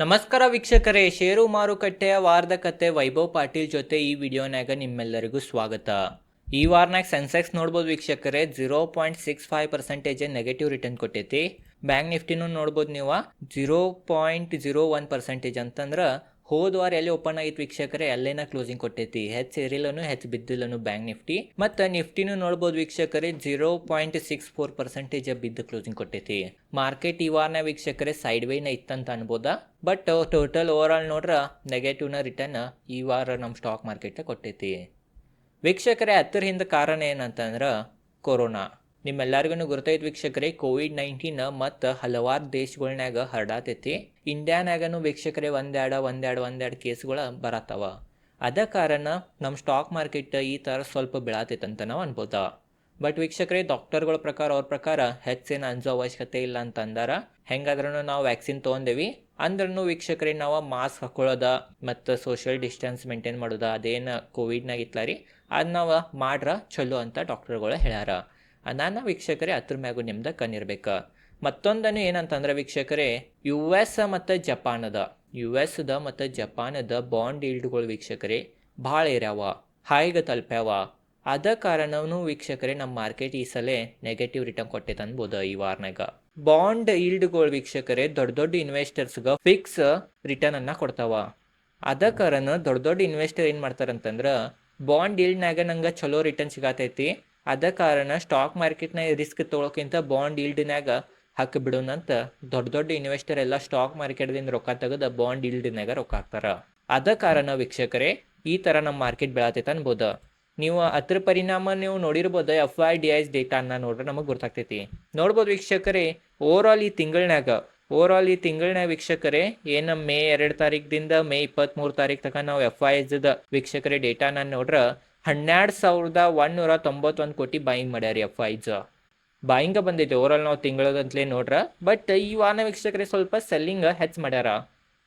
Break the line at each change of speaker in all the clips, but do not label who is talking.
ನಮಸ್ಕಾರ ವೀಕ್ಷಕರೇ ಷೇರು ಮಾರುಕಟ್ಟೆಯ ವಾರದ ಕತೆ ವೈಭವ್ ಪಾಟೀಲ್ ಜೊತೆ ಈ ವಿಡಿಯೋನಾಗ ನಿಮ್ಮೆಲ್ಲರಿಗೂ ಸ್ವಾಗತ. ಈ ವಾರನಾಗ ಸೆನ್ಸೆಕ್ಸ್ ನೋಡ್ಬೋದು ವೀಕ್ಷಕರೇ zero point six five percentage negative return ಕೊಟ್ಟೈತಿ. ಬ್ಯಾಂಕ್ ನಿಫ್ಟಿನೂ ನೋಡ್ಬೋದು ನೀವು zero point zero one percentage ಅಂತಂದ್ರೆ ಹೋದ ವಾರ ಎಲ್ಲಿ ಓಪನ್ ಆಗಿತ್ತು ವೀಕ್ಷಕರೇ? ಅಲ್ಲೇನ ಕ್ಲೋಸಿಂಗ್ ಕೊಟ್ಟೈತಿ. ಹೆಚ್ಚು ಏರಿಲ್ಲನು ಹೆಚ್ಚು ಬಿದ್ದಿಲ್ಲನು ಬ್ಯಾಂಕ್ ನಿಫ್ಟಿ ಮತ್ತು ನಿಫ್ಟಿನೂ ನೋಡ್ಬೋದು ವೀಕ್ಷಕರೇ zero point six four percentage ಬಿದ್ದು ಕ್ಲೋಸಿಂಗ್ ಕೊಟ್ಟೈತಿ. ಮಾರ್ಕೆಟ್ ಈ ವಾರನ ವೀಕ್ಷಕರೇ ಸೈಡ್ ವೇನ ಇತ್ತಂತ ಅನ್ಬೋದ. ಬಟ್ ಟೋಟಲ್ ಓವರ್ ಆಲ್ ನೋಡ್ರ ನೆಗೆಟಿವ್ನ ರಿಟರ್ನ್ ಈ ವಾರ ನಮ್ಮ ಸ್ಟಾಕ್ ಮಾರ್ಕೆಟ್ ಕೊಟ್ಟೈತಿ. ವೀಕ್ಷಕರೇ, ಹತ್ತಿರ ಹಿಂದೆ ಕಾರಣ ಏನಂತಂದ್ರೆ ಕೊರೋನಾ. ನಿಮ್ಮೆಲ್ಲರಿಗೂ ಗುರ್ತೈತೆ ವೀಕ್ಷಕರೇ, ಕೋವಿಡ್ ನೈನ್ಟೀನ್ ಮತ್ತು ಹಲವಾರು ದೇಶಗಳ್ನ್ಯಾಗ ಹರಡಾತೈತಿ. ಇಂಡಿಯಾನಾಗನು ವೀಕ್ಷಕರೇ ಒಂದೆರಡು ಒಂದೆರಡು ಒಂದೆರಡು ಕೇಸ್ಗಳು ಬರತ್ತವ. ಅದ ಕಾರಣ ನಮ್ಮ ಸ್ಟಾಕ್ ಮಾರ್ಕೆಟ್ ಈ ಥರ ಸ್ವಲ್ಪ ಬೀಳತೈತೆ ಅಂತ ನಾವು ಅನ್ಬೋದ ಬಟ್ ವೀಕ್ಷಕರೇ, ಡಾಕ್ಟರ್ಗಳ ಪ್ರಕಾರ, ಅವ್ರ ಪ್ರಕಾರ ಹೆಚ್ಚೇನು ಅಂಜೋ ಅವಶ್ಯಕತೆ ಇಲ್ಲ ಅಂತ ಅಂದಾರ ಹೆಂಗಾದ್ರೂ ನಾವು ವ್ಯಾಕ್ಸಿನ್ ತೊಗೊಂಡೇವಿ. ಅಂದ್ರೂ ವೀಕ್ಷಕರೇ, ನಾವು ಮಾಸ್ಕ್ ಹಾಕೊಳ್ಳೋದ ಮತ್ತು ಸೋಷಿಯಲ್ ಡಿಸ್ಟೆನ್ಸ್ ಮೇಂಟೈನ್ ಮಾಡೋದ ಅದೇನು ಕೋವಿಡ್ನಾಗ ಇತ್ತಲ್ಲ ರೀ ಅದು ನಾವು ಮಾಡ್ರ ಚಲೋ ಅಂತ ಡಾಕ್ಟರ್ಗಳು ಹೇಳ್ಯಾರ. ನಾನು ವೀಕ್ಷಕರೇ ಅದ್ರ ಮ್ಯಾಗು ನಿಮ್ದು ಕಣ್ಣಿರ್ಬೇಕು. ಮತ್ತೊಂದನ್ನು ಏನಂತಂದ್ರೆ ವೀಕ್ಷಕರೇ ಯು ಎಸ್ ಮತ್ತು ಜಪಾನದ ಯು ಎಸ್ದ ಮತ್ತು ಜಪಾನದ ಬಾಂಡ್ ಈಲ್ಡ್ಗಳು ವೀಕ್ಷಕರೇ, ಭಾಳ ಏರ್ಯಾವ, ಹಾಯಿಗೆ ತಲುಪ್ಯಾವ. ಅದ ಕಾರಣವೂ ವೀಕ್ಷಕರೇ ನಮ್ಮ ಮಾರ್ಕೆಟ್ ಈ ಸಲ ನೆಗೆಟಿವ್ ರಿಟರ್ನ್ ಕೊಟ್ಟೈತೆ ಅನ್ಬೋದು ಈ ವಾರನಾಗ. ಬಾಂಡ್ ಈಲ್ಡ್ಗಳು ವೀಕ್ಷಕರೇ ದೊಡ್ಡ ದೊಡ್ಡ ಇನ್ವೆಸ್ಟರ್ಸ್ಗೆ ಫಿಕ್ಸ್ ರಿಟರ್ನ್ ಅನ್ನ ಕೊಡ್ತಾವ. ಅದ ಕಾರಣ ದೊಡ್ಡ ದೊಡ್ಡ ಇನ್ವೆಸ್ಟರ್ ಏನು ಮಾಡ್ತಾರಂತಂದ್ರೆ, ಬಾಂಡ್ ಈಲ್ಡ್ನಾಗ ನಂಗೆ ಚಲೋ ರಿಟರ್ನ್ ಸಿಗತೈತಿ ಅದ ಕಾರಣ ಸ್ಟಾಕ್ ಮಾರ್ಕೆಟ್ನ ರಿಸ್ಕ್ ತೊಗೊಳೋಕ್ಕಿಂತ ಬಾಂಡ್ ಈಲ್ಡ್ನಾಗ ಹಾಕಿ ಬಿಡೋಣಂತ ದೊಡ್ಡ ದೊಡ್ಡ ಇನ್ವೆಸ್ಟರ್ ಎಲ್ಲ ಸ್ಟಾಕ್ ಮಾರ್ಕೆಟ್ದಿಂದ ರೊಕ್ಕ ತೆಗೆದು ಬಾಂಡ್ ಈಲ್ಡ್ನಾಗ ರೊಕ್ಕ ಹಾಕ್ತಾರ. ಅದ ಕಾರಣ ವೀಕ್ಷಕರೇ, ಈ ಥರ ನಮ್ಮ ಮಾರ್ಕೆಟ್ ಬೆಳತೈತೆ ಅನ್ಬೋದು. ನೀವು ಅದ್ರ ಪರಿಣಾಮ ನೀವು ನೋಡಿರ್ಬೋದು ಎಫ್ ಐ ಡಿ ಐಸ್ ಡೇಟಾನ ನೋಡ್ರೆ ನಮಗೆ ಗೊತ್ತಾಗ್ತೈತಿ. ನೋಡ್ಬೋದು ವೀಕ್ಷಕರೇ ಓವರ್ ಆಲ್ ಈ ತಿಂಗಳನ್ಯಾಗ ಓವರ್ ಆಲ್ ಈ ತಿಂಗಳನ್ಯಾಗ ವೀಕ್ಷಕರೇ, ಏನು ಮೇ ಎರಡು ತಾರೀಕಿಂದ ಮೇ ಇಪ್ಪತ್ತ್ಮೂರು ತಾರೀಕು ತನಕ ನಾವು ಎಫ್ ಐ ಎಸ್ದ ವೀಕ್ಷಕರೇ ಡೇಟಾನ ನೋಡ್ರೆ ಹನ್ನೆರಡು ಸಾವಿರದ ಒಂದೂರ ತೊಂಬತ್ತೊಂದು ಕೋಟಿ ಬಾಯಿಂಗ್ ಮಾಡ್ಯಾರ ಎಫ್ ಐಸ್ ಬಾಯಿಂಗ ಬಂದೈತೆ ಓವರಾಲ್ ನಾವು ತಿಂಗಳದಂತಲೇ ನೋಡ್ರ. ಬಟ್ ಈ ವಾರ ವೀಕ್ಷಕರೇ ಸ್ವಲ್ಪ ಸೆಲ್ಲಿಂಗ್ ಹೆಚ್ಚು ಮಾಡ್ಯಾರ.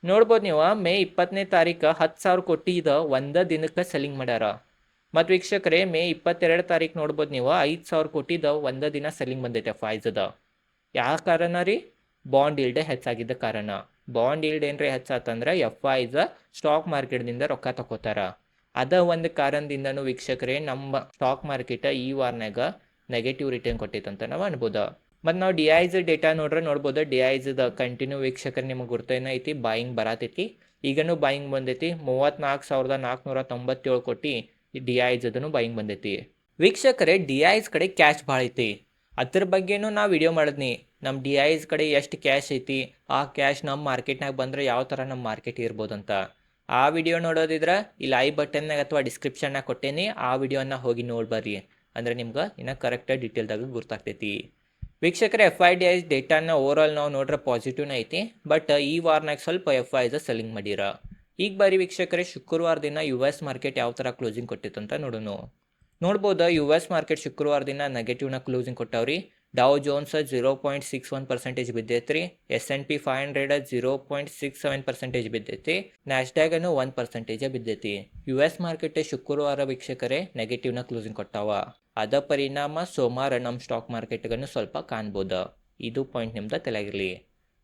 ನೋಡ್ಬೋದು ನೀವು, ಮೇ ಇಪ್ಪತ್ತನೇ ತಾರೀಕು ಹತ್ತು ಸಾವಿರ ಕೋಟಿ ಇದು ಒಂದ ದಿನಕ್ಕೆ ಸೆಲ್ಲಿಂಗ್ ಮಾಡ್ಯಾರ. ಮತ್ತು ವೀಕ್ಷಕರೇ, ಮೇ ಇಪ್ಪತ್ತೆರಡು ತಾರೀಕು ನೋಡ್ಬೋದು ನೀವು, ಐದು ಸಾವಿರ ಕೋಟಿದ ಒಂದ ದಿನ ಸೆಲ್ಲಿಂಗ್ ಬಂದೈತೆ ಐಜದ. ಯಾವ ಕಾರಣ ರೀ? ಬಾಂಡ್ ಇಲ್ಡೆ ಹೆಚ್ಚಾಗಿದ್ದ ಕಾರಣ. ಬಾಂಡ್ ಈಲ್ಡ್ ಏನ್ರಿ ಹೆಚ್ಚಾತಂದ್ರೆ ಎಫ್ ಐ ಸ್ಟಾಕ್ ಮಾರ್ಕೆಟ್ದಿಂದ ರೊಕ್ಕ ತಗೋತಾರ ಅದ ಒಂದು ಕಾರಣದಿಂದನೂ ವೀಕ್ಷಕರೇ ನಮ್ಮ ಸ್ಟಾಕ್ ಮಾರ್ಕೆಟ್ ಈ ವಾರನಾಗ ನೆಗೆಟಿವ್ ರಿಟರ್ನ್ ಕೊಟ್ಟೈತಂತ ನಾವು ಅನ್ಬೋದು. ಮತ್ತು ನಾವು ಡಿ ಐಸ್ ಡೇಟಾ ನೋಡ್ರೆ ನೋಡ್ಬೋದು ಡಿ ದ ಕಂಟಿನ್ಯೂ ವೀಕ್ಷಕರು ನಿಮಗೆ ಗುರ್ತೇನ ಐತಿ ಬಾಯಿಂಗ್ ಬರತೈತಿ. ಈಗನೂ ಬಾಯಿಂಗ್ ಬಂದೈತಿ ಮೂವತ್ತ್ನಾಲ್ಕು ಸಾವಿರದ ನಾಲ್ಕುನೂರ ತೊಂಬತ್ತೇಳು ಕೋಟಿ ಡಿ ಐಸ್ ಅದನ್ನು ಬಾಯಿಂಗ್ ಬಂದೈತಿ. ವೀಕ್ಷಕರೇ ಡಿ ಐಸ್ ಕಡೆ ಕ್ಯಾಶ್ ಭಾಳ ಐತಿ. ಅದ್ರ ಬಗ್ಗೆನೂ ನಾವು ವಿಡಿಯೋ ಮಾಡಿದ್ನಿ. ನಮ್ಮ ಡಿ ಐಸ್ ಕಡೆ ಎಷ್ಟು ಕ್ಯಾಶ್ ಐತಿ, ಆ ಕ್ಯಾಶ್ ನಮ್ಮ ಮಾರ್ಕೆಟ್ನಾಗ ಬಂದರೆ ಯಾವ ಥರ ನಮ್ಮ ಮಾರ್ಕೆಟ್ ಇರ್ಬೋದಂತ. ಆ ವಿಡಿಯೋ ನೋಡೋದಿದ್ರೆ ಈ ಐ ಬಟನ್ನಾಗ ಅಥವಾ ಡಿಸ್ಕ್ರಿಪ್ಷನ್ನಾಗ ಕೊಟ್ಟೇನಿ, ಆ ವಿಡಿಯೋನ ಹೋಗಿ ನೋಡ್ಬರ್ರಿ ಅಂದರೆ ನಿಮ್ಗೆ ಇನ್ನು ಕರೆಕ್ಟಾಗಿ ಡೀಟೇಲ್ದಾಗ ಗೊತ್ತಾಗ್ತೈತಿ ವೀಕ್ಷಕರೇ ಎಫ್ ಐ ಡಿ ಐಸ್ ಡೇಟಾನ ಓವರ್ ಆಲ್ ನಾವು ನೋಡ್ರೆ ಪಾಸಿಟಿವ್ನ ಐತಿ ಬಟ್ ಈ ವಾರನಾಗ ಸ್ವಲ್ಪ ಎಫ್ ಐಸ್ ಸೆಲ್ಲಿಂಗ್ ಮಾಡಿರ. ಈಗ ಬಾರಿ ವೀಕ್ಷಕರೇ, ಶುಕ್ರವಾರ ದಿನ ಯು ಎಸ್ ಮಾರ್ಕೆಟ್ ಯಾವ ಥರ ಕ್ಲೋಸಿಂಗ್ ಕೊಟ್ಟಿತ್ತು ಅಂತ ನೋಡೋಣ. ನೋಡ್ಬೋದು ಯು ಎಸ್ ಮಾರ್ಕೆಟ್ ಶುಕ್ರವಾರ ದಿನ ನೆಗೆಟಿವ್ನ closing ಕೊಟ್ಟವ್ರಿ. Dow Jones zero point six one percentage ಬಿದ್ದೈತ್ರಿ S N P five hundred zero point six seven percentage ಬಿದ್ದೈತಿ ನ್ಯಾಸ್ಡ್ಯಾಗನು ಒನ್ ಪರ್ಸೆಂಟೇಜ್ ಬಿದ್ದೈತಿ ಯು ಎಸ್ ಮಾರ್ಕೆಟ್ ಶುಕ್ರವಾರ ವೀಕ್ಷಕರೇ ನೆಗೆಟಿವ್ನ ಕ್ಲೋಸಿಂಗ್ ಕೊಟ್ಟಾವ ಅದ ಪರಿಣಾಮ ಸೋಮವಾರ ನಮ್ಮ ಸ್ಟಾಕ್ ಮಾರ್ಕೆಟ್ಗನ್ನು ಸ್ವಲ್ಪ ಕಾಣ್ಬೋದು ಇದು ಪಾಯಿಂಟ್ ನಿಮ್ದು ತಲೆಗಿರಲಿ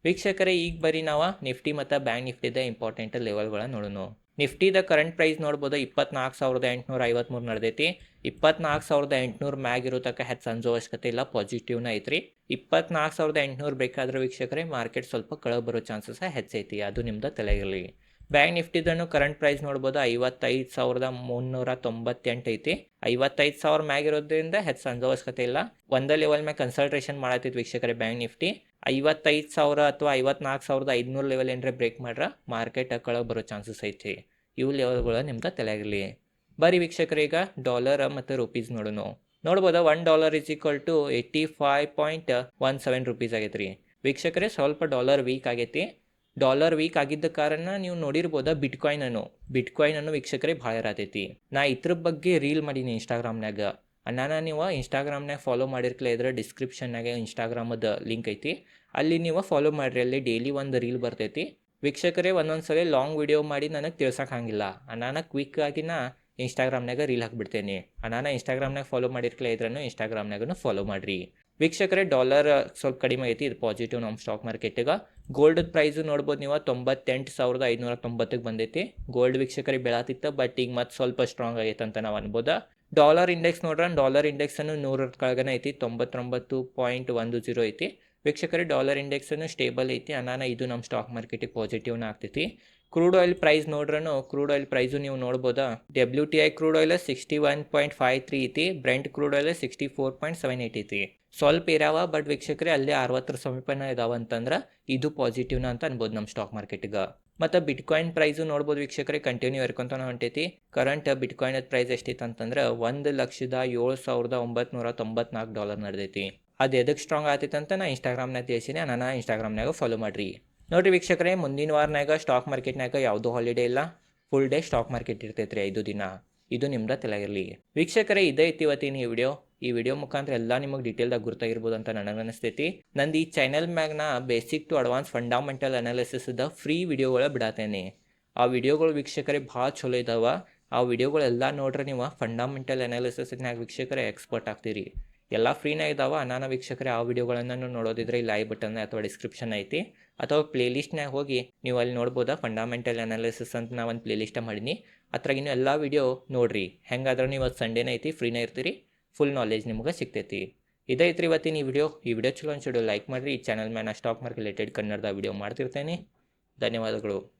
ವೀಕ್ಷಕರೇ ಈಗ ಬರೀ ನಾವು ನಿಫ್ಟಿ ಮತ್ತು ಬ್ಯಾಂಕ್ ನಿಫ್ಟಿದ ಇಂಪಾರ್ಟೆಂಟ್ ಲೆವೆಲ್ಗಳನ್ನ ನೋಡೋಣ ನಿಫ್ಟಿದ ಕರೆಂಟ್ ಪ್ರೈಸ್ ನೋಡ್ಬೋದು ಇಪ್ಪತ್ನಾಲ್ಕು ಸಾವಿರದ ಎಂಟುನೂರ ಐವತ್ತ್ಮೂರು ನಡೆದೈತಿ. ಇಪ್ಪತ್ನಾಲ್ಕು ಸಾವಿರದ ಎಂಟುನೂರು ಮ್ಯಾಗಿರೋ ತನಕ ಹೆಚ್ಚು ಸಂಜೋ ಅವಶ್ಯಕತೆ ಇಲ್ಲ ಪಾಸಿಟಿವ್ನ ಐತ್ರಿ. ಇಪ್ಪತ್ನಾಲ್ಕು ಸಾವಿರದ ಎಂಟುನೂರು ಬೇಕಾದ್ರೆ ವೀಕ್ಷಕರೇ ಮಾರ್ಕೆಟ್ ಸ್ವಲ್ಪ ಕೆಳಗೆ ಬರೋ ಚಾನ್ಸಸ್ ಹೆಚ್ಚೈತಿ ಅದು ನಿಮ್ದು ತಲೆಗಿರಲಿ ಬ್ಯಾಂಕ್ ನಿಫ್ಟಿದನ್ನು ಕರೆಂಟ್ ಪ್ರೈಸ್ ನೋಡ್ಬೋದು ಐವತ್ತೈದು ಸಾವಿರದ ಮುನ್ನೂರ ತೊಂಬತ್ತೆಂಟು ಐತಿ. ಐವತ್ತೈದು ಸಾವಿರ ಮ್ಯಾಗಿರೋದ್ರಿಂದ ಹೆಚ್ಚು ಸಂಜೋ ಅವಶ್ಯಕತೆ ಇಲ್ಲ. ಒಂದೇ ಲೆವೆಲ್ ಮ್ಯಾಗ ಕನ್ಸಲ್ಟ್ರೇಷನ್ ಮಾಡತ್ತಿತ್ತು ವೀಕ್ಷಕರೇ ಬ್ಯಾಂಕ್ ನಿಫ್ಟಿ. ಐವತ್ತೈದು ಸಾವಿರ ಅಥವಾ ಐವತ್ನಾಲ್ಕು ಸಾವಿರದ ಐದುನೂರು ಲೆವೆಲ್ ಏನರೆ ಬ್ರೇಕ್ ಮಾಡ್ರೆ ಮಾರ್ಕೆಟ್ ಕೆಳಗೆ ಬರೋ ಚಾನ್ಸಸ್ ಐತಿ. ಇವು ಲೆವೆಲ್ಗಳು ನಿಮ್ದು ತಲೆಯಾಗಿರಲಿ ಬರೀ ವೀಕ್ಷಕರು ಈಗ ಡಾಲರ್ ಮತ್ತು ರುಪೀಸ್ ನೋಡೋಣ ನೋಡ್ಬೋದು? One dollar is equal to eighty five point one seven rupees ಆಗೈತೆ ರೀ ವೀಕ್ಷಕರೇ, ಸ್ವಲ್ಪ ಡಾಲರ್ ವೀಕ್ ಆಗೈತಿ. ಡಾಲರ್ ವೀಕ್ ಆಗಿದ್ದ ಕಾರಣ ನೀವು ನೋಡಿರ್ಬೋದ? ಬಿಟ್ಕಾಯಿನ್ ಅನ್ನು. ಬಿಟ್ಕಾಯಿನ್ ಅನ್ನು ವೀಕ್ಷಕರೇ ಭಾಳ ಇರತೈತಿ ನಾ ಇದ್ರ ಬಗ್ಗೆ ರೀಲ್ ಮಾಡೀನಿ ಇನ್ಸ್ಟಾಗ್ರಾಮ್ನಾಗ ನಾನು ನೀವು ಇನ್ಸ್ಟಾಗ್ರಾಮ್ನಾಗ ಫಾಲೋ ಮಾಡಿರ್ಕಲ, ಇದ್ರೆ ಡಿಸ್ಕ್ರಿಪ್ಷನ್ನಾಗೆ ಇನ್ಸ್ಟಾಗ್ರಾಮದ ಲಿಂಕ್ ಐತಿ. ಅಲ್ಲಿ ನೀವು ಫಾಲೋ ಮಾಡಿರಿ, ಅಲ್ಲಿ ಡೈಲಿ ಒಂದು ರೀಲ್ ಬರ್ತೈತಿ. ವೀಕ್ಷಕರೇ ಒಂದೊಂದು ಸಲ ಲಾಂಗ್ ವಿಡಿಯೋ ಮಾಡಿ ನನಗೆ ತಿಳ್ಸೋಕ್ಕಾಗಿಲ್ಲ ನಾನು ಕ್ವಿಕ್ ಆಗಿನ ಇನ್ಸ್ಟಾಗ್ರಾಮ್ನಾಗ ರೀಲ್ ಹಾಕ್ಬಿಡ್ತೇನೆ. ನಾನು ಇನ್ಸ್ಟಾಗ್ರಾಮ್ನಾಗ ಫಾಲೋ ಮಾಡಿರ್ಕಲ ಇದ್ರೂ ಇನ್ಸ್ಟಾಗ್ರಾಮ್ನಾಗೂ ಫಾಲೋ ಮಾಡಿರಿ. ವೀಕ್ಷಕರೇ ಡಾಲರ್ ಸ್ವಲ್ಪ ಕಡಿಮೆ ಐತಿ, ಇದು ಪಾಸಿಟಿವ್ ನಮ್ಮ ಸ್ಟಾಕ್ ಮಾರ್ಕೆಟಿಗೆ ಗೋಲ್ಡ್ ಪ್ರೈಸು ನೋಡ್ಬೋದು ನೀವು, ತೊಂಬತ್ತೆಂಟು ಸಾವಿರದ ಐದುನೂರ ತೊಂಬತ್ತಕ್ಕೆ ಬಂದೈತಿ. ಗೋಲ್ಡ್ ವೀಕ್ಷಕರಿಗೆ ಬೆಳಾತಿತ್ತು ಬಟ್ ಈಗ ಮತ್ತೆ ಸ್ವಲ್ಪ ಸ್ಟ್ರಾಂಗ್ ಆಗೈತೆ ಅಂತ ನಾವು ಅನ್ಬೋದು. ಡಾಲರ್ ಇಂಡೆಕ್ಸ್ ನೋಡ್ರೆ ಡಾಲರ್ ಇಂಡೆಕ್ಸನ್ನು ನೂರ ಕೆಳಗನೆ ಐತಿ, ತೊಂಬತ್ತೊಂಬತ್ತು ಪಾಯಿಂಟ್ ಒಂದು ಜೀರೋ ಐತಿ. ವೀಕ್ಷಕರೇ ಡಾಲರ್ ಇಂಡೆಕ್ಸನ್ನು ಸ್ಟೇಬಲ್ ಐತಿ. ಅನಾನ ಇದು ನಮ್ಮ ಸ್ಟಾಕ್ ಮಾರ್ಕೆಟಿಗೆ ಪಾಸಿಟಿವ್ನ ಆಗ್ತೈತಿ. ಕ್ರೂಡ್ ಆಯಿಲ್ ಪ್ರೈಸ್ ನೋಡ್ರೂ ಕ್ರೂಡ್ ಆಯಿಲ್ ಪ್ರೈಸು ನೀವು ನೋಡ್ಬೋದಾ? W T I crude oil sixty one point five three ಐತಿ. Brent crude oil sixty four point seven eight ಐತಿ. ಸ್ವಲ್ಪ ಇರಾವ ಬಟ್ ವೀಕ್ಷಕರೇ, ಅಲ್ಲಿ ಅರವತ್ತರ ಸಮೀಪನ ಇದಾವ ಅಂತಂದ್ರೆ ಇದು ಪಾಸಿಟಿವ್ನ ಅಂತ ಅನ್ಬೋದು ನಮ್ಮ ಸ್ಟಾಕ್ ಮಾರ್ಕೆಟ್ಗೆ ಮತ್ತು ಬಿಟ್ಕಾಯಿನ್ ಪ್ರೈಸು ನೋಡ್ಬೋದು ವೀಕ್ಷಕರೇ ಕಂಟಿನ್ಯೂ ಇರ್ಕೊಂತಾನೆ ಹೊಂಟೈತಿ. ಕರೆಂಟ್ ಬಿಟ್ಕಾಯಿನ್ ಪ್ರೈಸ್ ಎಷ್ಟೈತೆ ಅಂತಂದ್ರೆ ಒಂದು ಲಕ್ಷದ ಏಳು ಸಾವಿರದ ಒಂಬತ್ತು ತೊಂಬತ್ನಾಲ್ಕು ಡಾಲರ್ ನಡೆದೈತಿ. ಅದು ಎದಕ್ಕೆ ಸ್ಟ್ರಾಂಗ್ ಆಗ್ತೈತೆ ಅಂತ ನಾ ಇನ್ಸ್ಟಾಗ್ರಾಮ್ನಾಗ ತಿಳಿಸಿನಿ. ನಾನು ಇನ್ಸ್ಟಾಗ್ರಾಮ್ನಾಗ ಫಾಲೋ ಮಾಡಿರಿ. ನೋಡಿರಿ ವೀಕ್ಷಕರೇ, ಮುಂದಿನ ವಾರನಾಗ ಸ್ಟಾಕ್ ಮಾರ್ಕೆಟ್ನಾಗ ಯಾವುದೂ ಹಾಲಿಡೇ ಇಲ್ಲ. ಫುಲ್ ಡೇ ಸ್ಟಾಕ್ ಮಾರ್ಕೆಟ್ ಇರ್ತೈತೆ ರೀ ಐದು ದಿನ. ಇದು ನಿಮ್ದು ತಲೆಗಿರಲಿ. ವೀಕ್ಷಕರೇ, ಇದೇ ಇವತ್ತಿನ ಈ ವಿಡಿಯೋ ಈ ವಿಡಿಯೋ ಮುಖಾಂತರ ಎಲ್ಲ ನಿಮಗೆ ಡೀಟೇಲ್ದಾಗ ಗುರ್ತಾಗಿರ್ಬೋದು ಅಂತ ನನಗೆ ಅನಿಸ್ತೈತಿ. ನಂದು ಈ ಚಾನೆಲ್ ಮ್ಯಾಗ್ನ ಬೇಸಿಕ್ ಟು ಅಡ್ವಾನ್ಸ್ ಫಂಡಾಮೆಂಟಲ್ ಅನಾಲಿಸಿಸ್ದ ಫ್ರೀ ವಿಡಿಯೋಗಳ ಬಿಡಾತೇನೆ. ಆ ವಿಡಿಯೋಗಳು ವೀಕ್ಷಕರೇ ಭಾಳ ಚಲೋ ಇದಾವ. ಆ ವಿಡಿಯೋಗಳೆಲ್ಲ ನೋಡ್ರೆ ನೀವು. ಫಂಡಾಮೆಂಟಲ್ ಅನಾಲಿಸಿಸ್ನಾಗ ವೀಕ್ಷಕರೇ ಎಕ್ಸ್ಪರ್ಟ್ ಆಗ್ತೀರಿ. ಎಲ್ಲ ಫ್ರೀನೇ ಇದಾವೆ. ಅನಾನ ವೀಕ್ಷಕರೇ, ಆ ವಿಡಿಯೋಗಳನ್ನು ನೋಡೋದಿದ್ರೆ ಇಲ್ಲಿ ಐ ಬಟನ್ ಅಥವಾ ಡಿಸ್ಕ್ರಿಪ್ಷನ್ ಐತಿ. ಅಥವಾ ಪ್ಲೇಲಿಸ್ಟ್ನಾಗ ಹೋಗಿ ನೀವು ಅಲ್ಲಿ ನೋಡ್ಬೋದಾ. ಫಂಡಾಮೆಂಟಲ್ ಅನಾಲಿಸಿಸ್ ಅಂತ ನಾ ಒಂದು ಪ್ಲೇಲಿಸ್ಟ ಮಾಡೀನಿ. ಅದ್ರಾಗಿನ ಎಲ್ಲ ವೀಡಿಯೋ ನೋಡ್ರಿ. ಹೆಂಗಾದ್ರೆ ನೀವು ಅದು ಸಂಡೇನೇ ಐತಿ ಫ್ರೀನೇ ಇರ್ತೀರಿ. ಫುಲ್ ನಾಲೆಜ್ ನಿಮ್ಗೆ ಸಿಗ್ತೈತಿ. ಇದೈತ್ರಿ ಇವತ್ತಿನ ಈ ವಿಡಿಯೋ ಈ ವಿಡಿಯೋ ಚಲೋ ಅನ್ಸಿಡೋ ಲೈಕ್ ಮಾಡಿರಿ. ಈ ಚಾನಲ್ ಮೇಲೆ ಸ್ಟಾಕ್ ಮಾರ್ಕೆಟ್ ರಿಲೇಟೆಡ್ ಕನ್ನಡದ ವಿಡಿಯೋ ಮಾಡ್ತಿರ್ತೇನೆ. ಧನ್ಯವಾದಗಳು.